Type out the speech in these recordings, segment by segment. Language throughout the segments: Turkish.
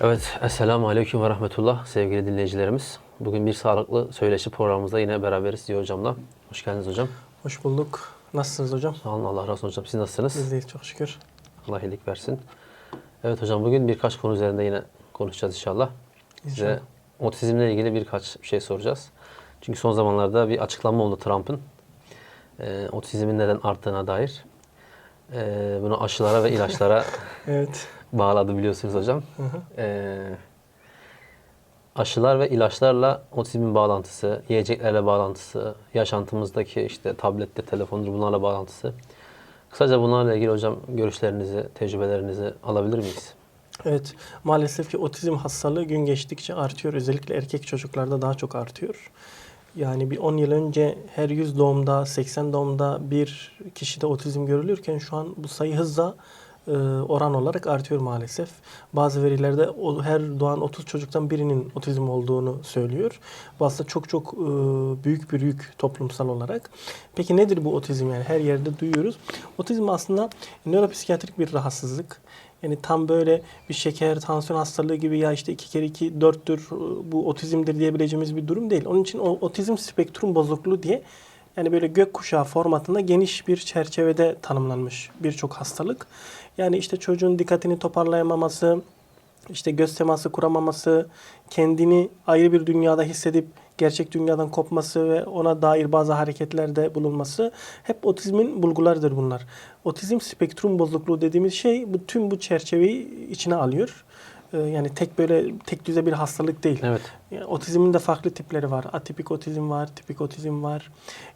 Evet, Esselamu Aleyküm ve Rahmetullah sevgili dinleyicilerimiz. Bugün bir sağlıklı söyleşi programımızda yine beraberiz Diyor Hocam'la. Hoş geldiniz hocam. Hoş bulduk. Nasılsınız hocam? Sağ olun, Allah razı olsun hocam. Siz nasılsınız? Biz deyiz çok şükür. Allah iyilik versin. Evet hocam, bugün birkaç konu üzerinde yine konuşacağız inşallah. Size İnşallah. otizmle ilgili birkaç şey soracağız. Çünkü son zamanlarda bir açıklama oldu Trump'ın. Ee, otizmin neden arttığına dair. Ee, bunu aşılara ve ilaçlara Evet. Bağladı biliyorsunuz hocam. Hı hı. Ee, aşılar ve ilaçlarla otizmin bağlantısı, yiyeceklerle bağlantısı, yaşantımızdaki işte tablettir, telefondur bunlarla bağlantısı. Kısaca bunlarla ilgili hocam görüşlerinizi, tecrübelerinizi alabilir miyiz? Evet. Maalesef ki otizm hastalığı gün geçtikçe artıyor. Özellikle erkek çocuklarda daha çok artıyor. Yani bir 10 yıl önce her 100 doğumda, 80 doğumda bir kişide otizm görülürken şu an bu sayı hızla oran olarak artıyor maalesef. Bazı verilerde her doğan 30 çocuktan birinin otizm olduğunu söylüyor. Bu aslında çok çok e, büyük bir yük toplumsal olarak. Peki nedir bu otizm yani her yerde duyuyoruz. Otizm aslında nöropsikiyatrik bir rahatsızlık. Yani tam böyle bir şeker, tansiyon hastalığı gibi ya işte 2 kere 2 4'tür bu otizmdir diyebileceğimiz bir durum değil. Onun için o otizm spektrum bozukluğu diye yani böyle gökkuşağı formatında geniş bir çerçevede tanımlanmış birçok hastalık. Yani işte çocuğun dikkatini toparlayamaması, işte göz teması kuramaması, kendini ayrı bir dünyada hissedip gerçek dünyadan kopması ve ona dair bazı hareketlerde bulunması hep otizmin bulgularıdır bunlar. Otizm spektrum bozukluğu dediğimiz şey bu tüm bu çerçeveyi içine alıyor. Ee, Yani tek böyle tek düze bir hastalık değil. Evet. Yani otizmin de farklı tipleri var. Atipik otizm var, tipik otizm var.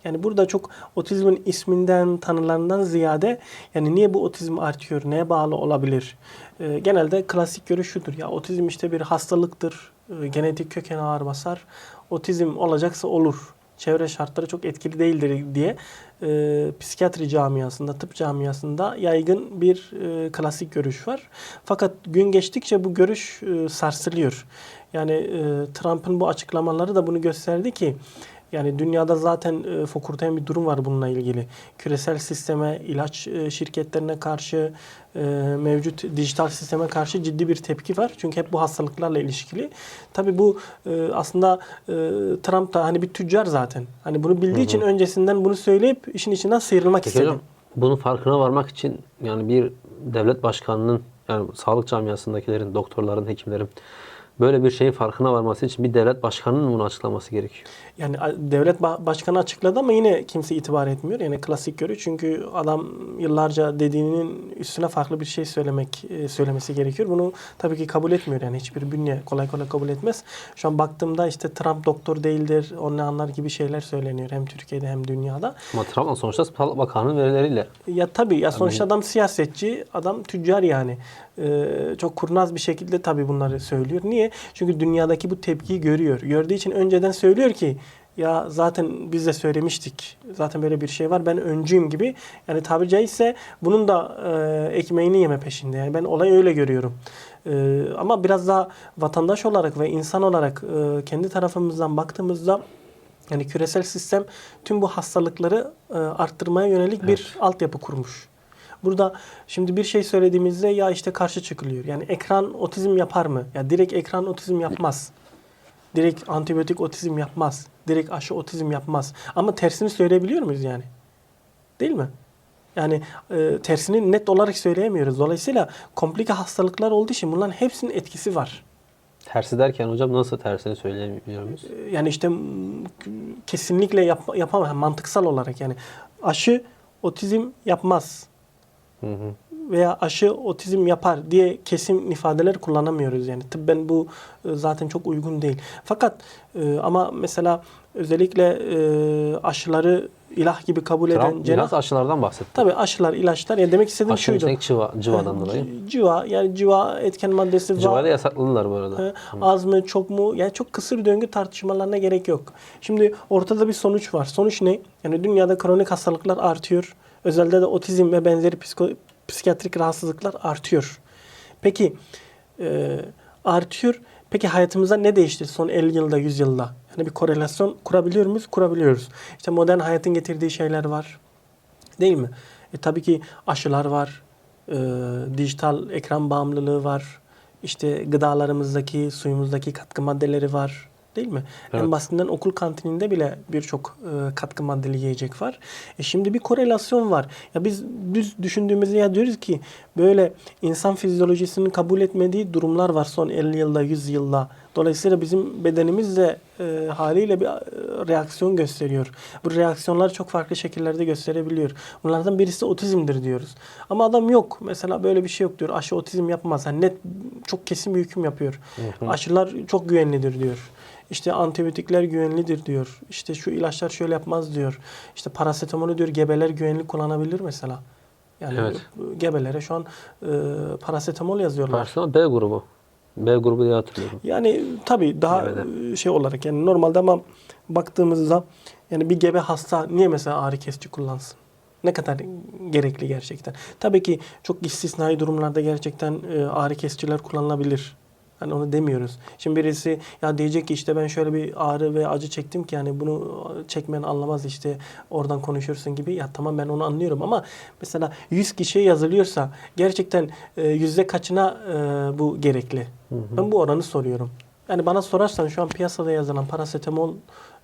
Yani burada çok otizmin isminden, tanılarından ziyade yani niye bu otizm artıyor, neye bağlı olabilir? Ee, genelde klasik görüş şudur. Ya otizm işte bir hastalıktır, e, genetik kökeni ağır basar. Otizm olacaksa olur. Çevre şartları çok etkili değildir diye e, psikiyatri camiasında, tıp camiasında yaygın bir e, klasik görüş var. Fakat gün geçtikçe bu görüş e, sarsılıyor. Yani e, Trump'ın bu açıklamaları da bunu gösterdi ki yani dünyada zaten e, fokurdayan bir durum var bununla ilgili. Küresel sisteme, ilaç e, şirketlerine karşı, e, mevcut dijital sisteme karşı ciddi bir tepki var. Çünkü hep bu hastalıklarla ilişkili. Tabii bu e, aslında e, Trump da hani bir tüccar zaten. Hani bunu bildiği için öncesinden bunu söyleyip işin içinden sıyrılmak Peki istedi. hocam bunun farkına varmak için yani bir devlet başkanının yani sağlık camiasındakilerin, doktorların, hekimlerin böyle bir şeyin farkına varması için bir devlet başkanının bunu açıklaması gerekiyor. Yani devlet ba- başkanı açıkladı ama yine kimse itibar etmiyor. Yani klasik görüş çünkü adam yıllarca dediğinin üstüne farklı bir şey söylemek e, söylemesi gerekiyor. Bunu tabii ki kabul etmiyor yani hiçbir bünye kolay kolay kabul etmez. Şu an baktığımda işte Trump doktor değildir, o ne anlar gibi şeyler söyleniyor hem Türkiye'de hem dünyada. Ama Trump'la sonuçta Sağlık Bakanı'nın verileriyle Ya tabii ya sonuçta adam siyasetçi, adam tüccar yani. Ee, çok kurnaz bir şekilde tabii bunları söylüyor. Niye? Çünkü dünyadaki bu tepkiyi görüyor. Gördüğü için önceden söylüyor ki ya zaten biz de söylemiştik. Zaten böyle bir şey var. Ben öncüyüm gibi. Yani tabiri caizse bunun da e, ekmeğini yeme peşinde. Yani ben olayı öyle görüyorum. E, ama biraz daha vatandaş olarak ve insan olarak e, kendi tarafımızdan baktığımızda yani küresel sistem tüm bu hastalıkları e, arttırmaya yönelik bir altyapı kurmuş. Burada şimdi bir şey söylediğimizde ya işte karşı çıkılıyor. Yani ekran otizm yapar mı? Ya direkt ekran otizm yapmaz. Direkt antibiyotik otizm yapmaz. Direkt aşı otizm yapmaz. Ama tersini söyleyebiliyor muyuz yani? Değil mi? Yani e, tersini net olarak söyleyemiyoruz. Dolayısıyla komplike hastalıklar olduğu için bunların hepsinin etkisi var. tersi derken hocam nasıl tersini söyleyemiyor muyuz? Yani işte kesinlikle yap, yapamam. Mantıksal olarak yani aşı otizm yapmaz Hı hı. veya aşı otizm yapar diye kesin ifadeler kullanamıyoruz yani. Tıbben bu e, zaten çok uygun değil. Fakat e, ama mesela özellikle e, aşıları ilah gibi kabul eden Trump cenah biraz aşılardan bahsetti. tabii aşılar, ilaçlar ya demek istediğim Aşının şuydu. içindeki civa, civadan dolayı. Civa yani civa etken maddesi var. Civayı da yasakladılar bu arada. E, Az mı çok mu? Yani çok kısır döngü tartışmalarına gerek yok. Şimdi ortada bir sonuç var. Sonuç ne? Yani dünyada kronik hastalıklar artıyor. Özelde de otizm ve benzeri psiko, psikiyatrik rahatsızlıklar artıyor. Peki e, artıyor. Peki hayatımızda ne değişti son 50 yılda, 100 yılda? Yani bir korelasyon kurabiliyor muyuz? Kurabiliyoruz. İşte modern hayatın getirdiği şeyler var. Değil mi? E, tabii ki aşılar var. E, dijital ekran bağımlılığı var. işte gıdalarımızdaki, suyumuzdaki katkı maddeleri var. Değil mi? Evet. En basitinden okul kantininde bile birçok e, katkı maddeli yiyecek var. E şimdi bir korelasyon var. Ya biz düz düşündüğümüzde ya diyoruz ki böyle insan fizyolojisinin kabul etmediği durumlar var son 50 yılda, 100 yılda. Dolayısıyla bizim bedenimiz de e, haliyle bir e, reaksiyon gösteriyor. Bu reaksiyonlar çok farklı şekillerde gösterebiliyor. Bunlardan birisi otizmdir diyoruz. Ama adam yok. Mesela böyle bir şey yok diyor. Aşı otizm yapmaz. Yani net çok kesin bir hüküm yapıyor. Aşılar çok güvenlidir diyor. İşte antibiyotikler güvenlidir diyor. İşte şu ilaçlar şöyle yapmaz diyor. İşte parasetamolu diyor gebeler güvenli kullanabilir mesela. Yani Evet. gebelere şu an e, parasetamol yazıyorlar. Barcelona B grubu. B grubu diye hatırlıyorum. Yani tabii daha Gebede. e, şey olarak yani normalde ama baktığımızda yani bir gebe hasta niye mesela ağrı kesici kullansın? Ne kadar gerekli gerçekten? Tabii ki çok istisnai durumlarda gerçekten e, ağrı kesiciler kullanılabilir. Hani onu demiyoruz. Şimdi birisi ya diyecek ki işte ben şöyle bir ağrı ve acı çektim ki yani bunu çekmen anlamaz işte oradan konuşursun gibi. Ya tamam ben onu anlıyorum ama mesela 100 kişiye yazılıyorsa gerçekten e, yüzde kaçına e, bu gerekli? Ben bu oranı soruyorum. Yani bana sorarsan şu an piyasada yazılan parasetamol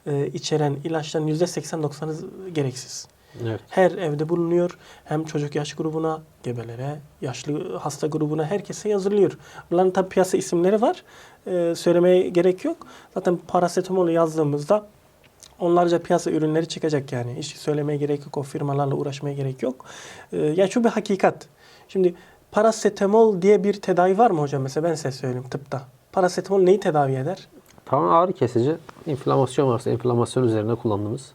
e, içeren ilaçların yüzde 80-90'ı gereksiz. Evet. Her evde bulunuyor. Hem çocuk yaş grubuna, gebelere, yaşlı hasta grubuna herkese yazılıyor. Bunların tabi piyasa isimleri var. Ee, söylemeye gerek yok. Zaten parasetamolu yazdığımızda onlarca piyasa ürünleri çıkacak yani. Hiç söylemeye gerek yok. O firmalarla uğraşmaya gerek yok. Ee, ya şu bir hakikat. Şimdi parasetamol diye bir tedavi var mı hocam? Mesela ben size söyleyeyim tıpta. Parasetamol neyi tedavi eder? Tamamen ağrı kesici. inflamasyon varsa inflamasyon üzerine kullandığımız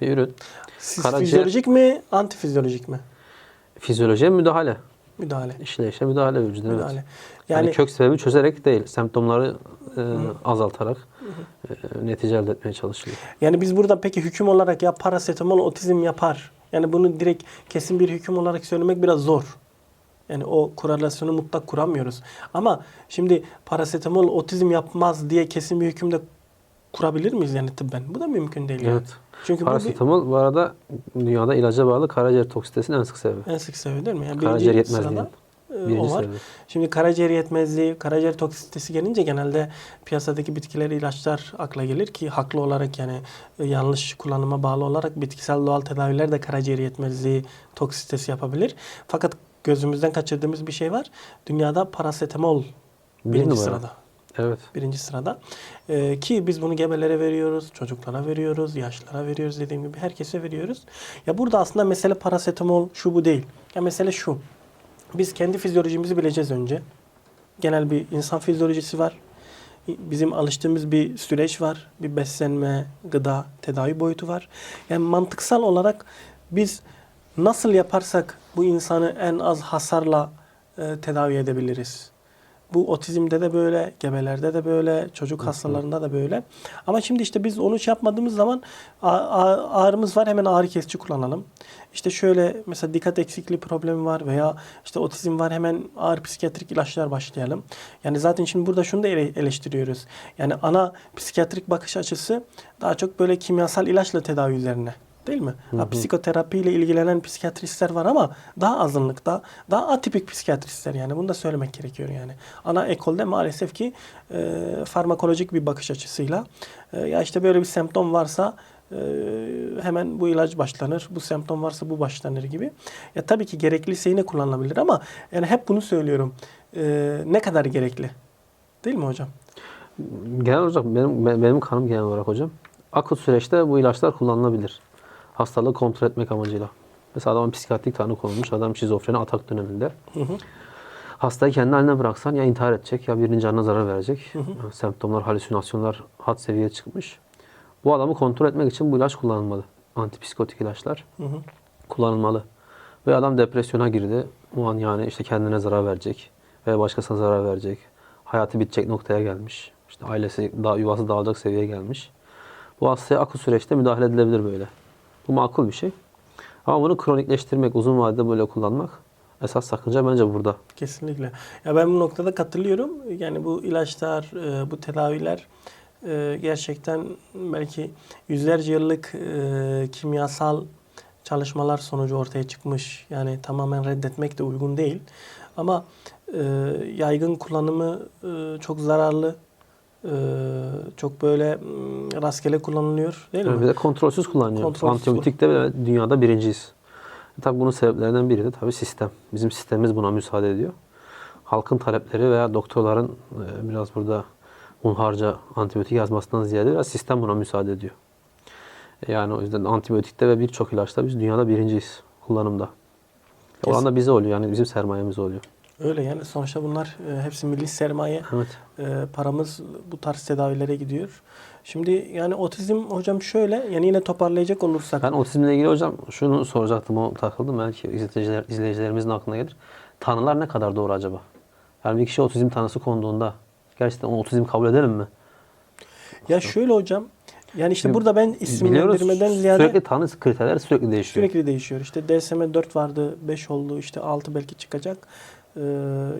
bir ürün. Siz Karaciğer- Fizyolojik mi, antifizyolojik mi? Fizyolojiye müdahale. Müdahale. İşleyişe müdahale vücudu. evet. Müdahale. Yani, Yani kök sebebi çözerek değil, semptomları e, azaltarak e, netice elde etmeye çalışılıyor. Yani biz burada peki hüküm olarak ya parasetamol otizm yapar. Yani bunu direkt kesin bir hüküm olarak söylemek biraz zor. Yani o korelasyonu mutlak kuramıyoruz. Ama şimdi parasetamol otizm yapmaz diye kesin bir hükümde kurabilir miyiz yani tıbben? Bu da mümkün değil. yani. Çünkü bu bir Parasetamol bu arada dünyada ilaca bağlı karaciğer toksitesinin en sık sebebi. en sık sebebi değil mi? Yani Karaciğer birinci yetmezliğinin sırada, e, birinci o var. sebebi. Şimdi karaciğer yetmezliği, karaciğer toksitesi gelince genelde piyasadaki bitkiler, ilaçlar akla gelir ki haklı olarak yani e, yanlış kullanıma bağlı olarak bitkisel doğal tedaviler de karaciğer yetmezliği, toksitesi yapabilir. Fakat gözümüzden kaçırdığımız bir şey var. Dünyada parasetamol Bir birinci numara. sırada. Evet. Birinci sırada. Ee, ki biz bunu gebelere veriyoruz, çocuklara veriyoruz, yaşlılara veriyoruz dediğim gibi herkese veriyoruz. Ya burada aslında mesele parasetamol şu bu değil. Ya mesele şu. Biz kendi fizyolojimizi bileceğiz önce. Genel bir insan fizyolojisi var. Bizim alıştığımız bir süreç var. Bir beslenme, gıda, tedavi boyutu var. Yani mantıksal olarak biz nasıl yaparsak bu insanı en az hasarla e, tedavi edebiliriz. Bu otizmde de böyle, gebelerde de böyle, çocuk hastalarında da böyle. Ama şimdi işte biz onu şey yapmadığımız zaman ağrımız var hemen ağrı kesici kullanalım. İşte şöyle mesela dikkat eksikliği problemi var veya işte otizm var hemen ağır psikiyatrik ilaçlar başlayalım. Yani zaten şimdi burada şunu da ele- eleştiriyoruz. Yani ana psikiyatrik bakış açısı daha çok böyle kimyasal ilaçla tedavi üzerine. Değil mi? Ha, psikoterapiyle ilgilenen psikiyatristler var ama daha azınlıkta, daha atipik psikiyatristler yani bunu da söylemek gerekiyor yani. Ana ekolde maalesef ki e, farmakolojik bir bakış açısıyla e, ya işte böyle bir semptom varsa e, hemen bu ilaç başlanır, bu semptom varsa bu başlanır gibi. Ya tabii ki gerekliyse yine kullanılabilir ama yani hep bunu söylüyorum. E, ne kadar gerekli? Değil mi hocam? Genel olarak benim be- benim kanım genel olarak hocam. Akut süreçte bu ilaçlar kullanılabilir. Hastalığı kontrol etmek amacıyla. Mesela adamın psikiyatrik tanı konulmuş. Adam şizofreni atak döneminde. Hı hı. Hastayı kendi haline bıraksan ya intihar edecek ya birinin canına zarar verecek. Semptomlar, halüsinasyonlar had seviyeye çıkmış. Bu adamı kontrol etmek için bu ilaç kullanılmalı. Antipsikotik ilaçlar Hı hı. kullanılmalı. Ve adam depresyona girdi. O an yani işte kendine zarar verecek veya başkasına zarar verecek. Hayatı bitecek noktaya gelmiş. İşte ailesi, daha, yuvası dağılacak seviyeye gelmiş. Bu hastaya akut süreçte müdahale edilebilir böyle. Bu makul bir şey. Ama bunu kronikleştirmek, uzun vadede böyle kullanmak esas sakınca bence burada. Kesinlikle. Ya ben bu noktada katılıyorum. Yani bu ilaçlar, e, bu tedaviler e, gerçekten belki yüzlerce yıllık e, kimyasal çalışmalar sonucu ortaya çıkmış. Yani tamamen reddetmek de uygun değil. Ama yaygın kullanımı çok zararlı. E, çok böyle mm, rastgele kullanılıyor değil mi? bir de kontrolsüz kullanıyoruz. Kontrolsüz Antibiyotikte bile dünyada birinciyiz. E tabii bunun sebeplerinden biri de tabii sistem. Bizim sistemimiz buna müsaade ediyor. Halkın talepleri veya doktorların e, biraz burada hunharca antibiyotik yazmasından ziyade biraz sistem buna müsaade ediyor. E, Yani o yüzden antibiyotikte ve birçok ilaçta biz dünyada birinciyiz kullanımda. Kes- Olan da bize oluyor yani bizim sermayemiz oluyor. Öyle yani sonuçta bunlar e, hepsi milli sermaye. Evet. E, paramız bu tarz tedavilere gidiyor. Şimdi yani otizm hocam şöyle yani yine toparlayacak olursak Ben otizmle ilgili hocam şunu soracaktım o takıldım belki izleyiciler, izleyicilerimizin aklına gelir. Tanılar ne kadar doğru acaba? Yani bir kişi otizm tanısı konduğunda gerçekten onu otizm kabul edelim mi? ya şöyle hocam yani işte Şimdi burada ben isimlendirmeden ziyade sürekli tanı kriterler sürekli değişiyor. sürekli değişiyor. İşte DSM 4 vardı, 5 oldu, işte 6 belki çıkacak. Ee,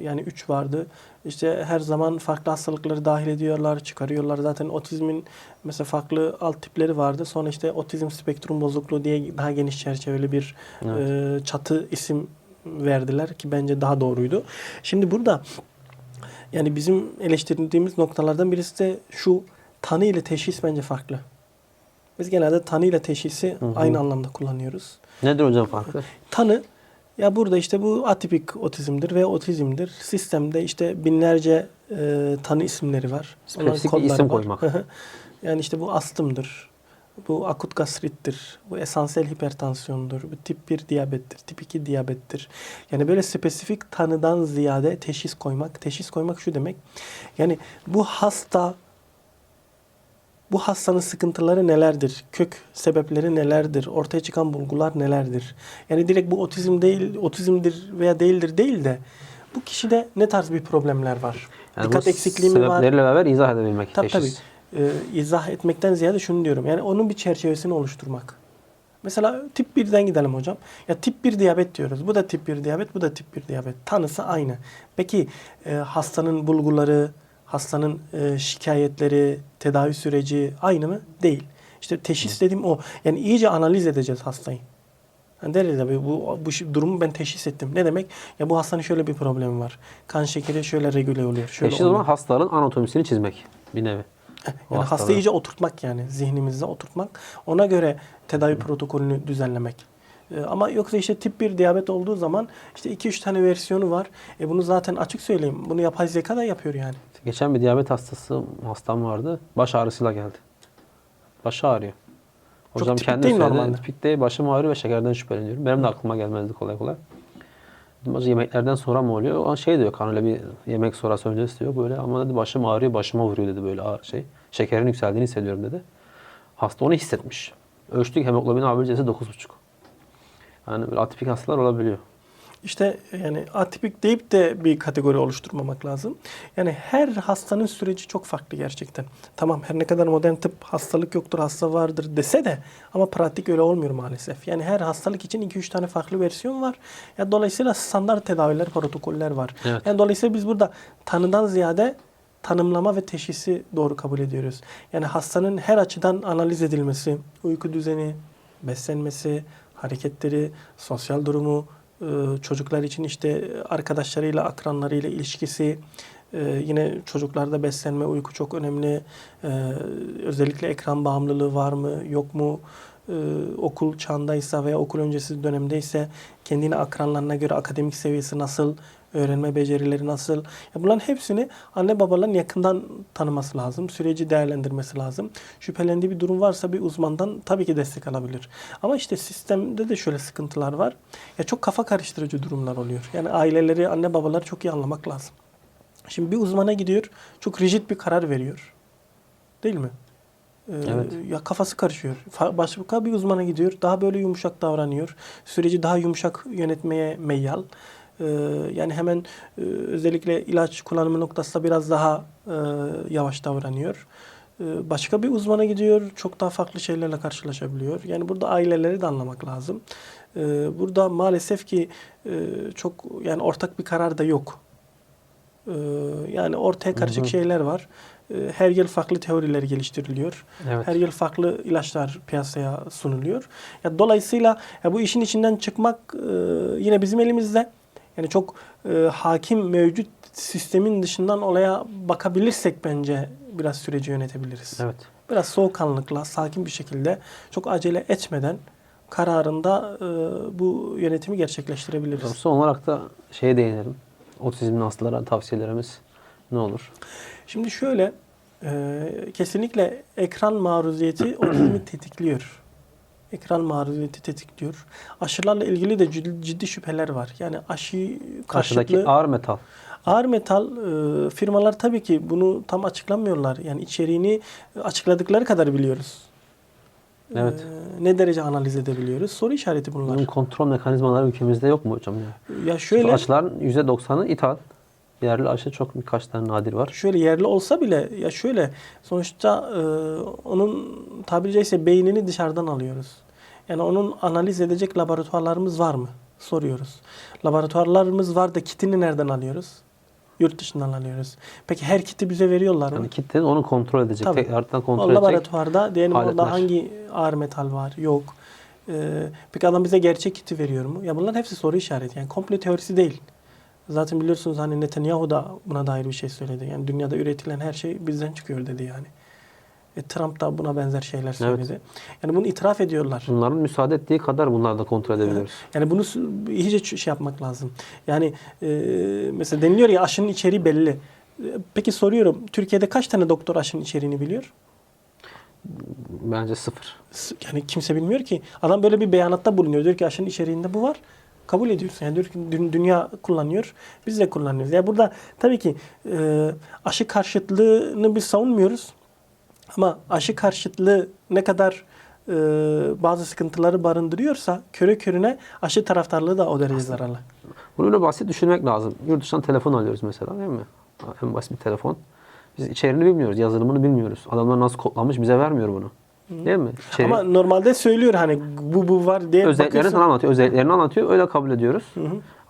yani 3 vardı. İşte her zaman farklı hastalıkları dahil ediyorlar, çıkarıyorlar. Zaten otizmin mesela farklı alt tipleri vardı. Sonra işte otizm spektrum bozukluğu diye daha geniş çerçeveli bir e, çatı isim verdiler ki bence daha doğruydu. Şimdi burada yani bizim eleştirdiğimiz noktalardan birisi de şu tanı ile teşhis bence farklı. Biz genelde tanı ile teşhisi hı. aynı anlamda kullanıyoruz. Nedir hocam farkı? Tanı ya burada işte bu atipik otizmdir ve otizmdir. Sistemde işte binlerce e, tanı isimleri var. Spesifik bir isim var. koymak. yani işte bu astımdır. Bu akut gastrittir. Bu esansiyel hipertansiyondur. Bu tip 1 diyabettir. Tip 2 diyabettir. Yani böyle spesifik tanıdan ziyade teşhis koymak. Teşhis koymak şu demek. Yani bu hasta bu hastanın sıkıntıları nelerdir? Kök sebepleri nelerdir? Ortaya çıkan bulgular nelerdir? Yani direkt bu otizm değil, otizmdir veya değildir değil de bu kişide ne tarz bir problemler var? Yani Dikkat eksikliği mi var? Sebepleriyle beraber izah edebilmek. Tabii tabii. teşhis. Ee, izah etmekten ziyade şunu diyorum. Yani onun bir çerçevesini oluşturmak. Mesela tip 1'den gidelim hocam. Ya tip 1 diyabet diyoruz. Bu da tip 1 diyabet, bu da tip 1 diyabet. Tanısı aynı. Peki e, hastanın bulguları, hastanın e, şikayetleri, tedavi süreci aynı mı? Değil. İşte teşhis dediğim o. Yani iyice analiz edeceğiz hastayı. Yani deriz ya bu, bu durumu ben teşhis ettim. Ne demek? Ya bu hastanın şöyle bir problemi var. Kan şekeri şöyle regüle oluyor. Şöyle Teşhis o oluyor. zaman hastalığın anatomisini çizmek bir nevi. Yani hastayı hastalığı. iyice oturtmak yani zihnimizde oturtmak. Ona göre tedavi protokolünü düzenlemek. Ee, ama yoksa işte tip 1 diyabet olduğu zaman işte 2-3 tane versiyonu var. E bunu zaten açık söyleyeyim. Bunu yapay zeka da yapıyor yani. Geçen bir diyabet hastası hastam vardı. Baş ağrısıyla geldi. Başı ağrıyor. Çok Hocam kendi değil söyledi. Tipik değil. Başım ağrıyor ve şekerden şüpheleniyorum. Benim de aklıma gelmezdi kolay kolay. Dedim, "Hocam yemeklerden sonra mı oluyor? O şey diyor kan öyle bir yemek sonrası öncesi diyor böyle ama dedi başım ağrıyor başıma vuruyor dedi böyle ağır şey. Şekerin yükseldiğini hissediyorum dedi. Hasta onu hissetmiş. Ölçtük hemoglobin A1C'si 9,5. Yani böyle atipik hastalar olabiliyor. İşte yani atipik deyip de bir kategori oluşturmamak lazım. Yani her hastanın süreci çok farklı gerçekten. Tamam her ne kadar modern tıp hastalık yoktur, hasta vardır dese de ama pratik öyle olmuyor maalesef. Yani her hastalık için 2-3 tane farklı versiyon var. Ya dolayısıyla standart tedaviler, protokoller var. Evet. Yani dolayısıyla biz burada tanıdan ziyade tanımlama ve teşhisi doğru kabul ediyoruz. Yani hastanın her açıdan analiz edilmesi, uyku düzeni, beslenmesi, hareketleri, sosyal durumu, e, çocuklar için işte arkadaşlarıyla, akranlarıyla ilişkisi, e, yine çocuklarda beslenme, uyku çok önemli. E, özellikle ekran bağımlılığı var mı, yok mu? Okul çağındaysa veya okul öncesi dönemdeyse kendine akranlarına göre akademik seviyesi nasıl, öğrenme becerileri nasıl? Ya bunların hepsini anne babaların yakından tanıması lazım. Süreci değerlendirmesi lazım. Şüphelendiği bir durum varsa bir uzmandan tabii ki destek alabilir. Ama işte sistemde de şöyle sıkıntılar var. Ya çok kafa karıştırıcı durumlar oluyor. Yani aileleri, anne babaları çok iyi anlamak lazım. Şimdi bir uzmana gidiyor, çok rigid bir karar veriyor. Değil mi? Ee, Evet. Ya kafası karışıyor. Başka bir uzmana gidiyor, daha böyle yumuşak davranıyor. Süreci daha yumuşak yönetmeye meyyal. Ee, yani hemen e, özellikle ilaç kullanımı noktasında biraz daha e, yavaş davranıyor. Ee, Başka bir uzmana gidiyor, çok daha farklı şeylerle karşılaşabiliyor. Yani burada aileleri de anlamak lazım. Ee, Burada maalesef ki e, çok yani ortak bir karar da yok. Yani ortaya karışık Hı hı. şeyler var. Her yıl farklı teoriler geliştiriliyor. Evet. Her yıl farklı ilaçlar piyasaya sunuluyor. Ya dolayısıyla ya bu işin içinden çıkmak e, yine bizim elimizde. Yani çok e, hakim mevcut sistemin dışından olaya bakabilirsek bence biraz süreci yönetebiliriz. Evet. Biraz soğukkanlılıkla, sakin bir şekilde, çok acele etmeden kararında e, bu yönetimi gerçekleştirebiliriz. Son olarak da şeye değinelim. Otizmli hastalara tavsiyelerimiz ne olur? Şimdi şöyle, e, kesinlikle ekran maruziyeti otizmi tetikliyor. Ekran maruziyeti tetikliyor. Aşılarla ilgili de ciddi, şüpheler var. Yani aşı. Karşıdaki ağır metal. Ağır metal e, firmalar tabii ki bunu tam açıklamıyorlar. Yani içeriğini açıkladıkları kadar biliyoruz. Evet. E, ne derece analiz edebiliyoruz? Soru işareti bunlar. Bunun kontrol mekanizmaları ülkemizde yok mu hocam? Ya? Ya şöyle Aşıların %90'ı ithal. Yerli aşı çok birkaç tane nadir var. şöyle yerli olsa bile ya şöyle sonuçta e, onun tabiri caizse beynini dışarıdan alıyoruz. Yani onun analiz edecek laboratuvarlarımız var mı? Soruyoruz. Laboratuvarlarımız var da kitini nereden alıyoruz? Yurt dışından alıyoruz. Peki her kiti bize veriyorlar mı? Yani kitle onu kontrol edecek. Tabii. Tekrardan O kontrol edecek. laboratuvarda diyelim aletler. orada hangi ağır metal var? Yok. Ee, peki adam bize gerçek kiti veriyor mu? Ya bunların hepsi soru işareti. Yani komple teorisi değil. Zaten biliyorsunuz hani Netanyahu da buna dair bir şey söyledi. Yani dünyada üretilen her şey bizden çıkıyor dedi yani. E, Trump da buna benzer şeyler söyledi. Yani bunu itiraf ediyorlar. Bunların müsaade ettiği kadar bunları da kontrol edebiliyoruz. Yani bunu iyice şey yapmak lazım. Yani e, mesela deniliyor ya aşının içeriği belli. E, Peki soruyorum Türkiye'de kaç tane doktor aşının içeriğini biliyor? Bence sıfır. Yani kimse bilmiyor ki. Adam böyle bir beyanatta bulunuyor. Diyor ki aşının içeriğinde bu var. Kabul ediyorsun. Yani diyor ki dünya kullanıyor. Biz de kullanıyoruz. Yani burada tabii ki e, aşı karşıtlığını biz savunmuyoruz. Ama aşı karşıtlığı ne kadar e, bazı sıkıntıları barındırıyorsa köre körüne aşı taraftarlığı da o derece zararlı. Bunu öyle basit düşünmek lazım. Yurt dışından telefon alıyoruz mesela değil mi? En basit bir telefon. Biz içeriğini bilmiyoruz, yazılımını bilmiyoruz. Adamlar nasıl kodlamış bize vermiyor bunu. Değil mi? İçeriği- Ama normalde söylüyor hani bu bu var diye özelliklerini bakıyorsun. sana anlatıyor. Özelliklerini anlatıyor. Öyle kabul ediyoruz.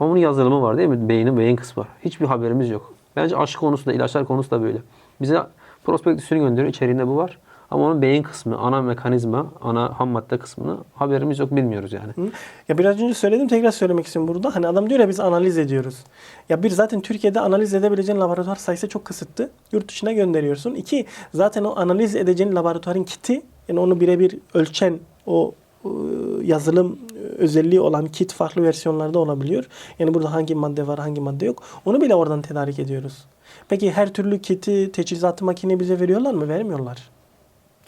Ama bunun yazılımı var değil mi? Beynin beyin kısmı var. Hiçbir haberimiz yok. Bence aşı konusu da, ilaçlar konusu da böyle. Bize prospektüsünü gönderiyor. içeriğinde bu var. Ama onun beyin kısmı, ana mekanizma, ana ham madde kısmını haberimiz yok, bilmiyoruz yani. Hı? Ya biraz önce söyledim tekrar söylemek istiyorum burada. Hani adam diyor ya biz analiz ediyoruz. Ya bir zaten Türkiye'de analiz edebileceğin laboratuvar sayısı çok kısıtlı. Yurt dışına gönderiyorsun. İki zaten o analiz edeceğin laboratuvarın kiti yani onu birebir ölçen o e, yazılım özelliği olan kit farklı versiyonlarda olabiliyor. Yani burada hangi madde var hangi madde yok. Onu bile oradan tedarik ediyoruz. Peki her türlü kiti, teçhizatı makine bize veriyorlar mı? Vermiyorlar.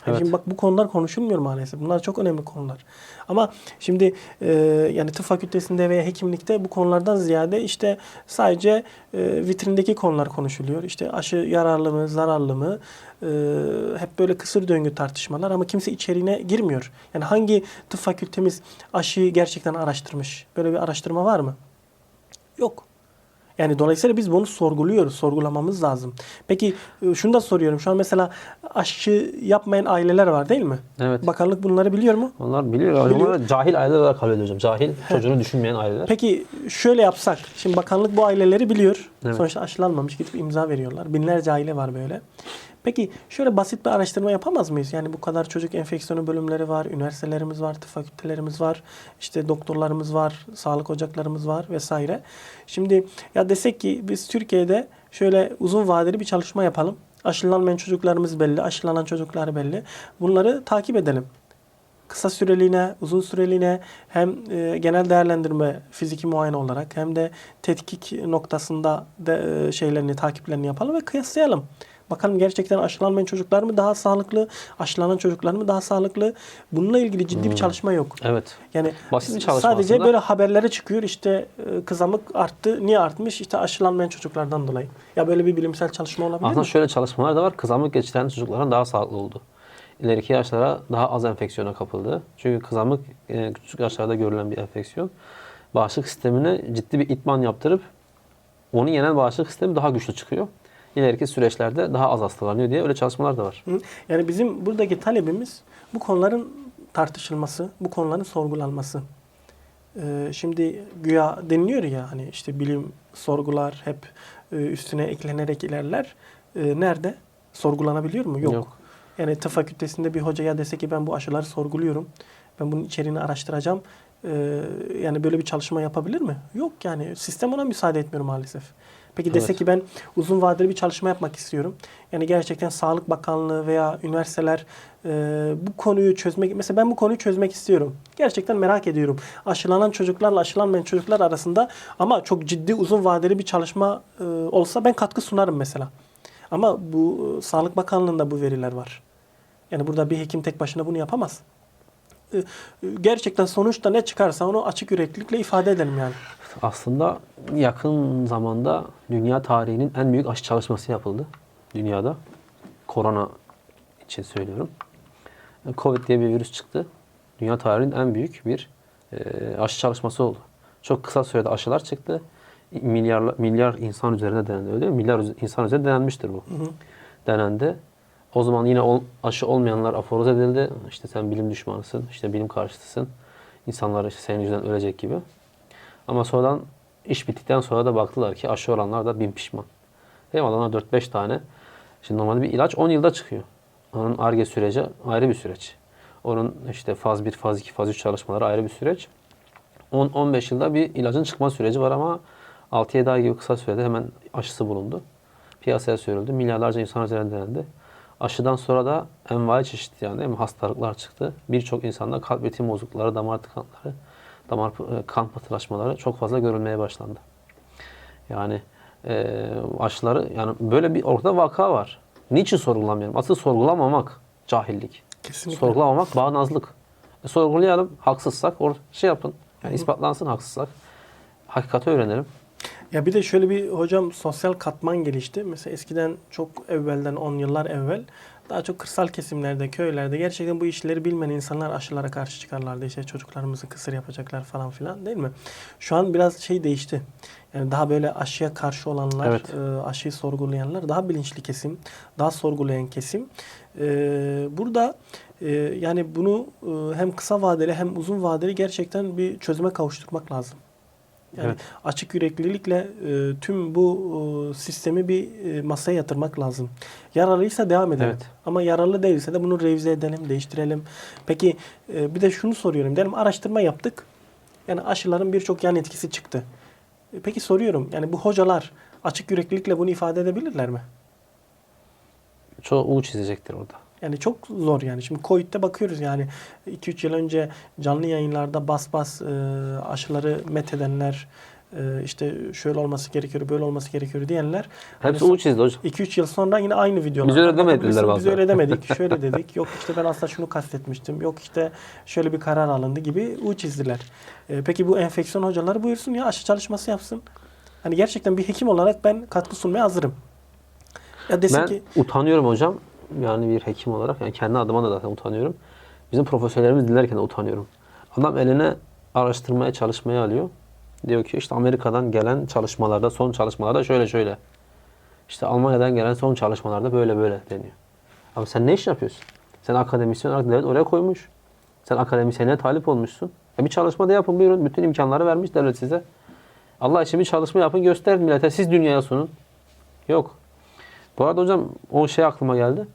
Evet. Şimdi bak bu konular konuşulmuyor maalesef. Bunlar çok önemli konular. Ama şimdi e, yani tıp fakültesinde veya hekimlikte bu konulardan ziyade işte sadece e, vitrindeki konular konuşuluyor. İşte aşı yararlı mı, zararlı mı? E, hep böyle kısır döngü tartışmalar ama kimse içeriğine girmiyor. Yani hangi tıp fakültemiz aşıyı gerçekten araştırmış? Böyle bir araştırma var mı? Yok. Yani dolayısıyla biz bunu sorguluyoruz, sorgulamamız lazım. Peki e, şunu da soruyorum. Şu an mesela aşı yapmayan aileler var değil mi? Evet. Bakanlık bunları biliyor mu? Onlar biliyor. Biliyor. Onlar cahil aileler olarak kabul ediyor hocam. Cahil, çocuğunu düşünmeyen aileler. Peki şöyle yapsak. Şimdi bakanlık bu aileleri biliyor. Evet. Sonuçta aşılanmamış gidip imza veriyorlar. Binlerce aile var böyle. Peki şöyle basit bir araştırma yapamaz mıyız? Yani bu kadar çocuk enfeksiyonu bölümleri var, üniversitelerimiz var, fakültelerimiz var, işte doktorlarımız var, sağlık ocaklarımız var vesaire. Şimdi ya desek ki biz Türkiye'de şöyle uzun vadeli bir çalışma yapalım. Aşılanmayan çocuklarımız belli, aşılanan çocuklar belli. Bunları takip edelim kısa süreliğine, uzun süreliğine hem e, genel değerlendirme fiziki muayene olarak hem de tetkik noktasında de, e, şeylerini, takiplerini yapalım ve kıyaslayalım. Bakalım gerçekten aşılanmayan çocuklar mı daha sağlıklı, aşılanan çocuklar mı daha sağlıklı? Bununla ilgili ciddi bir çalışma yok. Evet. Yani Basit bir çalışma sadece aslında. böyle haberlere çıkıyor işte e, kızamık arttı. Niye artmış? İşte aşılanmayan çocuklardan dolayı. Ya böyle bir bilimsel çalışma olabilir Aslında mi? şöyle çalışmalar da var. Kızamık geçiren çocukların daha sağlıklı oldu. İleriki yaşlara daha az enfeksiyona kapıldı. Çünkü kızamık e, küçük yaşlarda görülen bir enfeksiyon. Bağışıklık sistemine ciddi bir itman yaptırıp onu yenen bağışıklık sistemi daha güçlü çıkıyor. İleriki süreçlerde daha az hastalanıyor diye öyle çalışmalar da var. Yani bizim buradaki talebimiz bu konuların tartışılması, bu konuların sorgulanması. Ee, şimdi güya deniliyor ya hani işte bilim sorgular hep e, üstüne eklenerek ilerler. Ee, nerede? Sorgulanabiliyor mu? Yok. Yok. Yani tıp fakültesinde bir hocaya dese ki ben bu aşıları sorguluyorum. Ben bunun içeriğini araştıracağım. Ee, yani böyle bir çalışma yapabilir mi? Yok yani sistem ona müsaade etmiyor maalesef. Peki dese Evet. ki ben uzun vadeli bir çalışma yapmak istiyorum. Yani gerçekten Sağlık Bakanlığı veya üniversiteler e, bu konuyu çözmek mesela ben bu konuyu çözmek istiyorum. Gerçekten merak ediyorum. Aşılanan çocuklarla aşılanmayan çocuklar arasında ama çok ciddi uzun vadeli bir çalışma e, olsa ben katkı sunarım mesela. Ama bu e, Sağlık Bakanlığı'nda bu veriler var. Yani burada bir hekim tek başına bunu yapamaz. E, e, Gerçekten sonuçta ne çıkarsa onu açık yüreklilikle ifade edelim yani. Aslında yakın zamanda dünya tarihinin en büyük aşı çalışması yapıldı dünyada. Korona için söylüyorum. Covid diye bir virüs çıktı. Dünya tarihinin en büyük bir e, aşı çalışması oldu. Çok kısa sürede aşılar çıktı. Milyar milyar insan üzerine denendi. Öyle değil mi? Milyar insan üzerine denenmiştir bu. Denendi. O zaman yine ol- aşı olmayanlar aforoz edildi. İşte sen bilim düşmanısın, işte bilim karşıtısın. İnsanlar işte senin yüzünden ölecek gibi. Ama sonradan iş bittikten sonra da baktılar ki aşı olanlar da bin pişman. Değil mi? Adamlar 4-5 tane. Şimdi normalde bir ilaç 10 yılda çıkıyor. Onun ARGE süreci ayrı bir süreç. Onun işte faz 1, faz 2, faz 3 çalışmaları ayrı bir süreç. 10-15 yılda bir ilacın çıkma süreci var ama 6-7 ay gibi kısa sürede hemen aşısı bulundu. Piyasaya sürüldü. Milyarlarca insan üzerinde denendi. Aşıdan sonra da envai çeşit yani değil mi? hastalıklar çıktı. Birçok insanda kalp ritim bozuklukları, damar tıkanıkları, damar e, kan pıhtılaşmaları çok fazla görülmeye başlandı. Yani e, aşıları yani böyle bir ortada vaka var. Niçin sorgulamıyorum? Asıl sorgulamamak cahillik. Kesinlikle. Sorgulamamak bağnazlık. E, sorgulayalım. Haksızsak or şey yapın. Yani ispatlansın haksızsak. Hakikati öğrenelim. Ya bir de şöyle bir hocam sosyal katman gelişti. Mesela eskiden çok evvelden 10 yıllar evvel daha çok kırsal kesimlerde, köylerde gerçekten bu işleri bilmeyen insanlar aşılara karşı çıkarlardı. İşte çocuklarımızı kısır yapacaklar falan filan değil mi? Şu an biraz şey değişti. Yani daha böyle aşıya karşı olanlar, Evet. e, aşıyı sorgulayanlar daha bilinçli kesim, daha sorgulayan kesim. E, burada e, yani bunu e, hem kısa vadeli hem uzun vadeli gerçekten bir çözüme kavuşturmak lazım. Yani Evet. açık yüreklilikle e, tüm bu e, sistemi bir e, masaya yatırmak lazım. Yararlıysa devam edelim. Evet. Ama yararlı değilse de bunu revize edelim, değiştirelim. Peki e, bir de şunu soruyorum. Diyelim araştırma yaptık. Yani aşıların birçok yan etkisi çıktı. E, peki soruyorum. Yani bu hocalar açık yüreklilikle bunu ifade edebilirler mi? Çoğu U çizecektir orada. Yani çok zor yani. Şimdi COVID'de bakıyoruz yani 2-3 yıl önce canlı yayınlarda bas bas e, aşıları methedenler e, işte şöyle olması gerekiyor, böyle olması gerekiyor diyenler. Hepsi hani çizdi hocam. 2-3 yıl sonra yine aynı videolar. Biz öyle demediler Biz bazıları. öyle demedik, şöyle dedik. Yok işte ben aslında şunu kastetmiştim. Yok işte şöyle bir karar alındı gibi U çizdiler. E, peki bu enfeksiyon hocaları buyursun ya aşı çalışması yapsın. Hani gerçekten bir hekim olarak ben katkı sunmaya hazırım. Ya desin Ben ki utanıyorum hocam. Yani bir hekim olarak yani kendi adıma da zaten utanıyorum. Bizim profesörlerimiz dinlerken de utanıyorum. Adam eline araştırmaya, çalışmaya alıyor. Diyor ki işte Amerika'dan gelen çalışmalarda, son çalışmalarda şöyle şöyle. İşte Almanya'dan gelen son çalışmalarda böyle böyle deniyor. Abi sen ne iş yapıyorsun? Sen akademisyen olarak devlet oraya koymuş. Sen akademisyenliğe talip olmuşsun. E bir çalışma da yapın buyurun. Bütün imkanları vermiş devlet size. Allah için bir çalışma yapın gösterin millete. Siz dünyaya sunun. Yok. Bu arada hocam o şey aklıma geldi.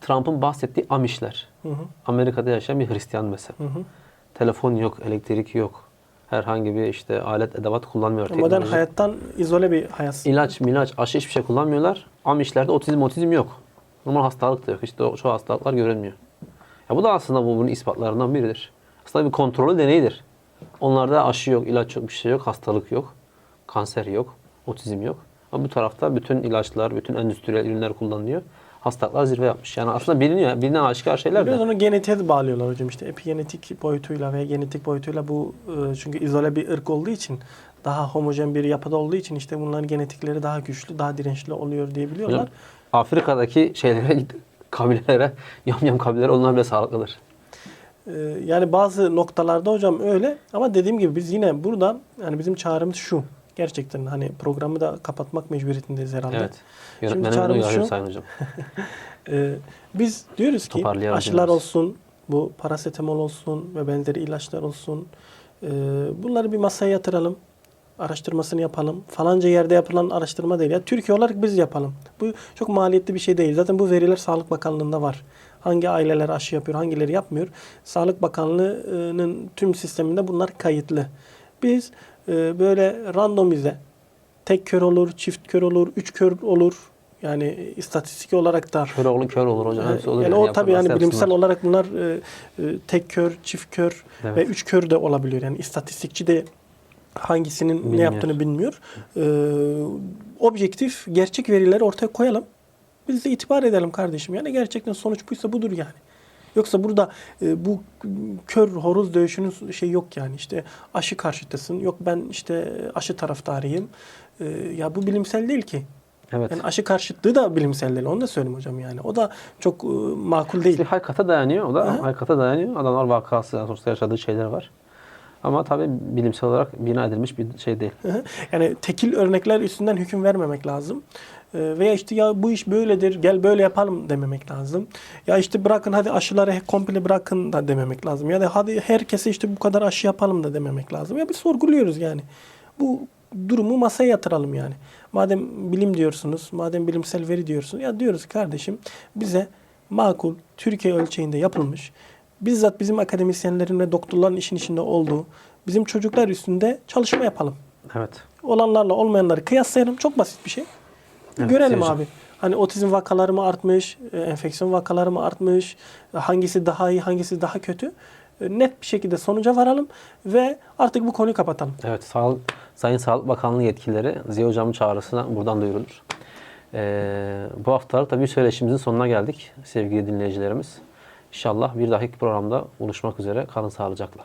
Trump'ın bahsettiği Amişler. hı hı, Amerika'da yaşayan bir Hristiyan mezhep. hı hı. Telefon yok, elektrik yok. Herhangi bir işte alet, edevat kullanmıyor. Modern teknoloji. hayattan izole bir hayat. İlaç, milaç, aşı hiçbir şey kullanmıyorlar. Amişlerde otizm, otizm yok. Normal hastalık da yok. İşte o, çoğu hastalıklar görünmüyor. Ya bu da aslında bu bunun ispatlarından biridir. Aslında bir kontrolü deneyidir. Onlarda aşı yok, ilaç yok, bir şey yok, hastalık yok. Kanser yok, otizm yok. Ama bu tarafta bütün ilaçlar, bütün endüstriyel ürünler kullanılıyor. Hastalıklar zirve yapmış. Yani aslında biliniyor. Bilinen aşikar şeyler Biraz de. onu genetiğe de bağlıyorlar hocam işte epigenetik boyutuyla veya genetik boyutuyla bu e, çünkü izole bir ırk olduğu için daha homojen bir yapıda olduğu için işte bunların genetikleri daha güçlü, daha dirençli oluyor diye biliyorlar. Hocam, Afrika'daki şeylere, kabilelere, yamyam kabilelere onlar bile sağlıklıdır. E, yani bazı noktalarda hocam öyle ama dediğim gibi biz yine buradan yani bizim çağrımız şu. Gerçekten hani programı da kapatmak mecburiyetindeyiz herhalde. Evet. Şimdi Yönetmenim çağrımız uyarıyor şu. Sayın Hocam. Ee, biz diyoruz ki aşılar olsun, bu parasetamol olsun ve benzeri ilaçlar olsun, Ee, bunları bir masaya yatıralım. Araştırmasını yapalım. Falanca yerde yapılan araştırma değil. Ya Türkiye olarak biz yapalım. Bu çok maliyetli bir şey değil. Zaten bu veriler Sağlık Bakanlığı'nda var. Hangi aileler aşı yapıyor, hangileri yapmıyor. Sağlık Bakanlığı'nın tüm sisteminde bunlar kayıtlı. Biz e, böyle randomize tek kör olur, çift kör olur, üç kör olur. Yani istatistik olarak da Kör oğlu kör olur hocam. Hepsi olur yani yani. o tabii yani bilimsel yapsınlar. olarak bunlar e, e, tek kör, çift kör Evet. ve üç kör de olabiliyor. Yani istatistikçi de hangisinin ne Bilmiyor. yaptığını bilmiyor. E, objektif, gerçek verileri ortaya koyalım. Biz de itibar edelim kardeşim. Yani gerçekten sonuç buysa budur yani. Yoksa burada e, bu kör horoz dövüşünün şey yok yani. İşte aşı karşıtısın. Yok ben işte aşı taraftarıyım. E, ya bu bilimsel değil ki. Evet. Yani aşı karşıtlığı da bilimsel değil. Onu da söyleyeyim hocam yani. O da çok e, makul değil. Bir hakikate dayanıyor. O da Hı. hakikate dayanıyor. Adamlar vakası, sonuçta yaşadığı şeyler var. Ama tabii bilimsel olarak bina edilmiş bir şey değil. Hı hı. yani tekil örnekler üstünden hüküm vermemek lazım. Ee, Veya işte ya bu iş böyledir, gel böyle yapalım dememek lazım. Ya işte bırakın hadi aşıları komple bırakın da dememek lazım. Ya da hadi herkese işte bu kadar aşı yapalım da dememek lazım. Ya biz sorguluyoruz yani. Bu durumu masaya yatıralım yani. Madem bilim diyorsunuz, madem bilimsel veri diyorsunuz. Ya diyoruz kardeşim bize makul, Türkiye ölçeğinde yapılmış, bizzat bizim akademisyenlerin ve doktorların işin içinde olduğu bizim çocuklar üstünde çalışma yapalım Evet. olanlarla olmayanları kıyaslayalım. Çok basit bir şey. Evet, Görelim Sevcan. abi. Hani otizm vakaları mı artmış, e, enfeksiyon vakaları mı artmış, hangisi daha iyi, hangisi daha kötü. E, Net bir şekilde sonuca varalım ve artık bu konuyu kapatalım. Evet. Sağ, Sayın Sağlık Bakanlığı yetkilileri Ziya Hocam'ın çağrısına buradan duyurulur. Ee, bu haftalık da bir söyleşimizin sonuna geldik sevgili dinleyicilerimiz. İnşallah bir dahaki programda buluşmak üzere. Kalın sağlıcakla.